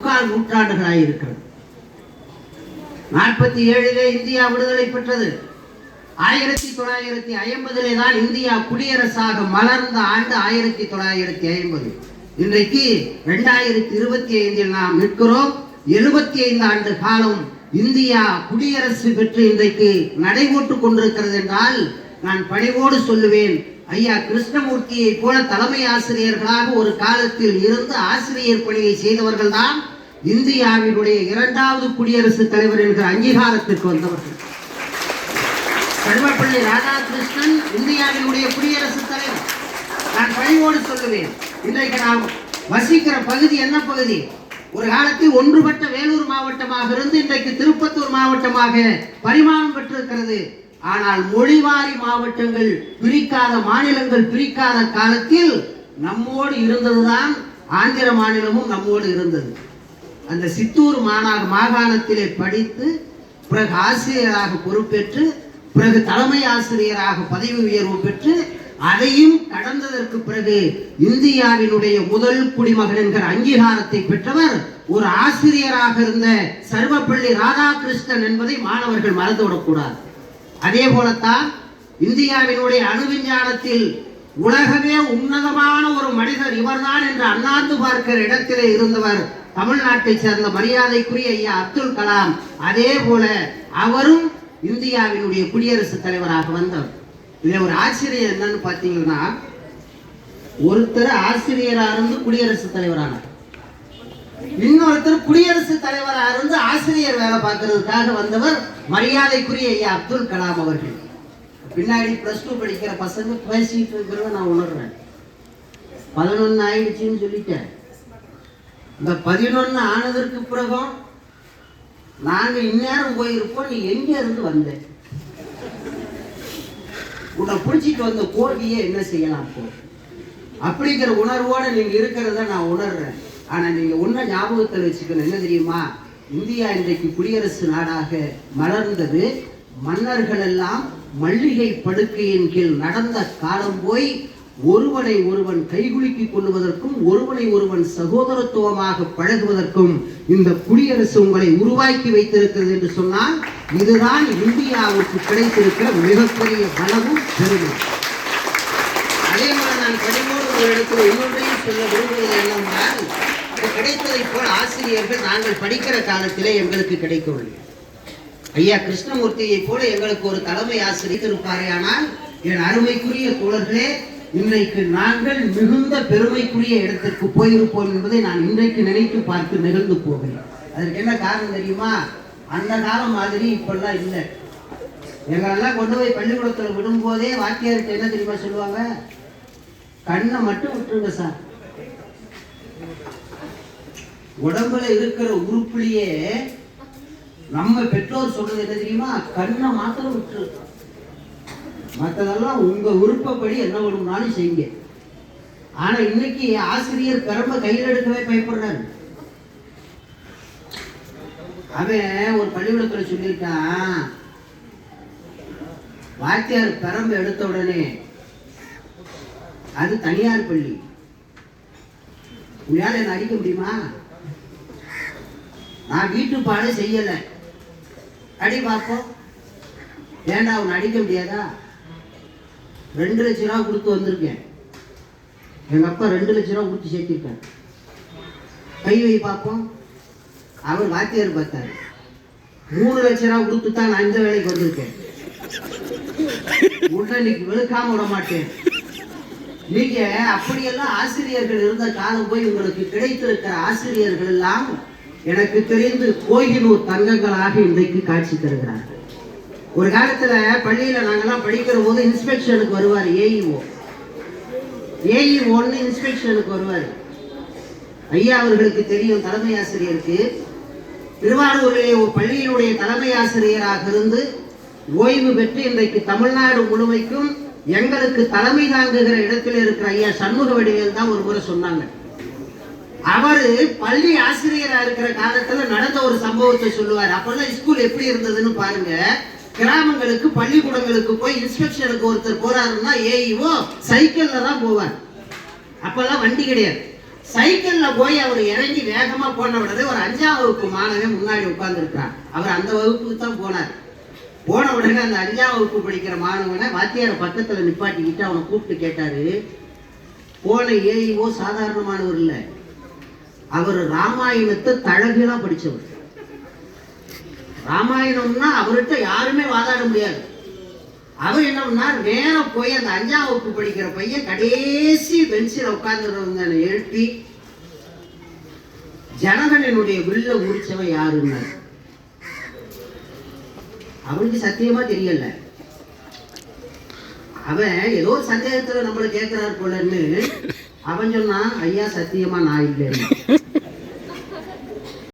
முக்கால் நூற்றாண்டுகளாக இருக்கிறது. நாற்பத்தி ஏழிலே இந்தியா விடுதலை பெற்றது. ஆயிரத்தி தொள்ளாயிரத்தி ஐம்பதிலே தான் இந்தியா குடியரசாக மலர்ந்த ஆண்டு ஆயிரத்தி தொள்ளாயிரத்தி ஐம்பது. இன்றைக்கு ரெண்டாயிரத்தி இருபத்தி ஐந்தில் நாம் நிற்கிறோம். எழுபத்தி ஐந்து ஆண்டு காலம் இந்தியா குடியரசு பெற்று இன்றைக்கு நடைபோட்டு கொண்டிருக்கிறது என்றால் நான் பணிவோடு சொல்லுவேன் ஐயா கிருஷ்ணமூர்த்தியை போல தலைமை ஆசிரியர்களாக ஒரு காலத்தில் இருந்து ஆசிரியர் பணியை செய்தவர்கள்தான் இந்தியாவினுடைய இரண்டாவது குடியரசுத் தலைவர் என்கிற அங்கீகாரத்திற்கு வந்தவர்கள். சர்வப்பள்ளி ராதாகிருஷ்ணன் இந்தியாவினுடைய குடியரசுத் தலைவர். நான் பழிவோடு சொல்லுவேன் இன்றைக்கு நாம் வசிக்கிற பகுதி என்ன பகுதி? ஒரு காலத்தில் ஒன்றுபட்ட வேலூர் மாவட்டமாக இருந்து இன்றைக்கு திருப்பத்தூர் மாவட்டமாக பரிமாணம் பெற்றிருக்கிறது. ஆனால் மொழிவாரி மாவட்டங்கள் பிரிக்காத மாநிலங்கள் பிரிக்காத காலத்தில் நம்மோடு இருந்ததுதான் ஆந்திர மாநிலமும் நம்மோடு இருந்தது. அந்த சித்தூர் மாநா மாகாணத்திலே படித்து பிறகு ஆசிரியராக பொறுப்பேற்று பிறகு தலைமை ஆசிரியராக பதவி உயர்வு பெற்று அதையும் கடந்ததற்கு பிறகு இந்தியாவினுடைய முதல் குடிமகன் என்கிற அங்கீகாரத்தை பெற்றவர் ஒரு ஆசிரியராக இருந்த சர்வப்பள்ளி ராதாகிருஷ்ணன் என்பதை மாணவர்கள் மறந்துவிடக்கூடாது. அதே போலத்தான் இந்தியாவினுடைய அணுவிஞ்ஞானத்தில் உலகமே உன்னதமான ஒரு மனிதர் இவர்தான் என்று அண்ணாந்து பார்க்கிற இடத்திலே இருந்தவர் தமிழ்நாட்டை சேர்ந்த மரியாதைக்குரிய ஐயா அப்துல் கலாம் அதே போல அவரும் இந்தியாவினுடைய குடியரசுத் தலைவராக வந்தவர் இதுல ஒரு ஆச்சரியம் என்னன்னு பார்த்தீங்கன்னா ஒருத்தர் ஆசிரியராக இருந்து குடியரசுத் தலைவரானார். இன்னொருத்தர் குடியரசுத் தலைவராக இருந்து ஆசிரியர் வேலை பார்க்கறதுக்காக வந்தவர் மரியாதைக்குரிய ஐயா அப்துல் கலாம் அவர்கள். பின்னாடி பிளஸ் டூ படிக்கிற பசங்க பேசிட்டு இருக்கிறத நான் உணர்றேன். பதினொன்னு ஆயிடுச்சுன்னு சொல்லிட்டேன். இந்த பதினொன்று ஆனதற்கு பிறகும் நாங்கள் இந்நேரம் போயிருப்போம் நீ எங்கே இருந்து வந்த? உன்னை பிடிச்சிட்டு வந்த கோடியை என்ன செய்யலாம் போ அப்படிங்கிற உணர்வோட நீங்க இருக்கிறத நான் உணர்றேன். ஆனா நீங்க ஒன்றை ஞாபகத்தில் வச்சுக்கணும். என்ன தெரியுமா? இந்தியா இன்றைக்கு குடியரசு நாடாக மலர்ந்தது. மன்னர்கள் எல்லாம் மல்லிகை படுக்கையின் கீழ் நடந்த காலம் போய் ஒருவனை ஒருவன் கைகுலுக்கிக் கொள்வதற்கும் ஒருவனை ஒருவன் சகோதரத்துவமாக பழகுவதற்கும் இந்த குடியரசு உங்களை உருவாக்கி வைத்திருக்கிறது என்று சொன்னால் இதுதான் இந்தியாவுக்கு கிடைத்திருக்கிற மிகப்பெரிய பலமும் பெருமை. அதே போல நான் படிப்போடு ஒரு இடத்துல இன்னொன்றையும் சொல்ல விரும்புவது என்னவென்றால் இது கிடைத்ததைப் போல் ஆசிரியர்கள் நாங்கள் படிக்கிற காலத்திலே எங்களுக்கு கிடைக்கவில்லை. ஐயா கிருஷ்ணமூர்த்தியை போல எங்களுக்கு ஒரு தலைமை ஆசிரியர் இருப்பாரே ஆனால் என் அருமைக்குரிய தோழர்களே இன்றைக்கு நாங்கள் மிகுந்த பெருமைக்குரிய இடத்திற்கு போயிருப்போம் என்பதை நான் இன்றைக்கு நினைத்து பார்த்து நிகழ்ந்து போகிறேன். அதற்கு என்ன காரணம் தெரியுமா? அந்த காலம் மாதிரி இப்பெல்லாம் இல்லை. எங்களெல்லாம் கொண்டு போய் பள்ளிக்கூடத்தில் விடும்போதே வாக்கியாருக்கு என்ன தெரியுமா சொல்லுவாங்க? கண்ணை மட்டும் விட்டுருங்க சார். உடம்புல இருக்கிற உறுப்புலையே நம்ம பெற்றோர் சொல்றது என்ன தெரியுமா? கண்ணை மாத்திரம் விட்டுருக்கோம் மற்றதெல்லாம் உங்கள் விருப்பப்படி என்ன வேணும்னாலும் செய்யுங்க. ஆனால் இன்னைக்கு ஆசிரியர் பெரம்ப கையில் எடுக்கவே பயப்படுறாரு. அவன் ஒரு பள்ளிக்கூடத்தில் சொல்லியிருக்கான் வாத்தியார் பெரம்பு எடுத்த உடனே அது தனியார் பள்ளி. உங்களால் என்ன அடிக்க முடியுமா? நான் வீட்டு பாடம் செய்யலை. அடி பார்ப்போம். ஏண்டா அவனை அடிக்க முடியாதா? ரெண்டு லட்ச ரூபா கொடுத்து வந்திருக்கேன். எங்கள் அப்பா ரெண்டு லட்ச ரூபா கொடுத்து சேர்த்திருக்காரு. கை வை பார்ப்போம் அவர் வாத்தியார் பார்த்தாரு. மூணு லட்ச ரூபா கொடுத்து தான் நான் இந்த வேலைக்கு வந்திருக்கேன். உடனடிக்கு வெளுக்காம விட மாட்டேன். நீங்க அப்படியெல்லாம் ஆசிரியர்கள் இருந்த காலம் போய் உங்களுக்கு கிடைத்திருக்கிற ஆசிரியர்கள் எல்லாம் எனக்கு தெரிந்து கோயிலூர் தங்கங்களாக இன்றைக்கு காட்சி தருகிறார்கள். ஒரு காலத்துல பள்ளியில நாங்கெல்லாம் படிக்கிற போது இன்ஸ்பெக்ஷனுக்கு வருவார் ஏஇஓ ஏஇஓன்னு இன்ஸ்பெக்ஷனுக்கு வருவார். ஐயா அவர்களுக்கு தெரியும் தலைமை ஆசிரியருக்கு. திருவாரூரிலே ஒரு பள்ளியினுடைய தலைமை ஆசிரியராக இருந்து ஓய்வு பெற்று இன்றைக்கு தமிழ்நாடு முழுமைக்கும் எங்களுக்கு தலைமை தாங்குகிற இடத்தில் இருக்கிற ஐயா சண்முக வடிவேல் தான் ஒரு முறை சொன்னாங்க. அவரு பள்ளி ஆசிரியரா இருக்கிற காலத்துல நடந்த ஒரு சம்பவத்தை சொல்லுவார். அப்பெல்லாம் ஸ்கூல் எப்படி இருந்ததுன்னு பாருங்க. கிராமங்களுக்கு பள்ளிக்கூடங்களுக்கு போய் இன்ஸ்பெக்ஷனுக்கு ஒருத்தர் போறாருன்னா ஏஇஓ சைக்கிள்ல தான் போவார். அப்பெல்லாம் வண்டி கிடையாது. சைக்கிள்ல போய் அவர் இறங்கி வேகமா போன உடனே ஒரு அஞ்சாம் வகுப்பு மாணவன் முன்னாடி உட்கார்ந்துருக்கிறார் அவர் அந்த வகுப்புக்கு தான் போனார். போன உடனே அந்த அஞ்சாம் வகுப்பு படிக்கிற மாணவனை வாத்தியார் பக்கத்துல நிப்பாட்டிக்கிட்டு அவனை கூப்பிட்டு கேட்டாரு. போன ஏஇஓ சாதாரணமானவர் இல்லை. அவர் ராமாயணத்தை தழகீழா படித்தவர் ராமாயணம்னா அவர்கிட்ட யாருமே வாதாட முடியாது. அவர் என்ன பண்ணார்? நேரா போய் அந்த அஞ்சாம் வகுப்பு படிக்கிற பையன் கடைசி பென்சில் உட்கார்ந்து எழுப்பி ஜனகனனுடைய வில்ல முடிச்சவன் யாருன்னா? அவனுக்கு சத்தியமா தெரியல. அவன் ஏதோ ஒரு சந்தேகத்துல நம்மள கேட்கிறார் போலன்னு அவன் சொன்னான் ஐயா சத்தியமா நான் இல்லைன்னு.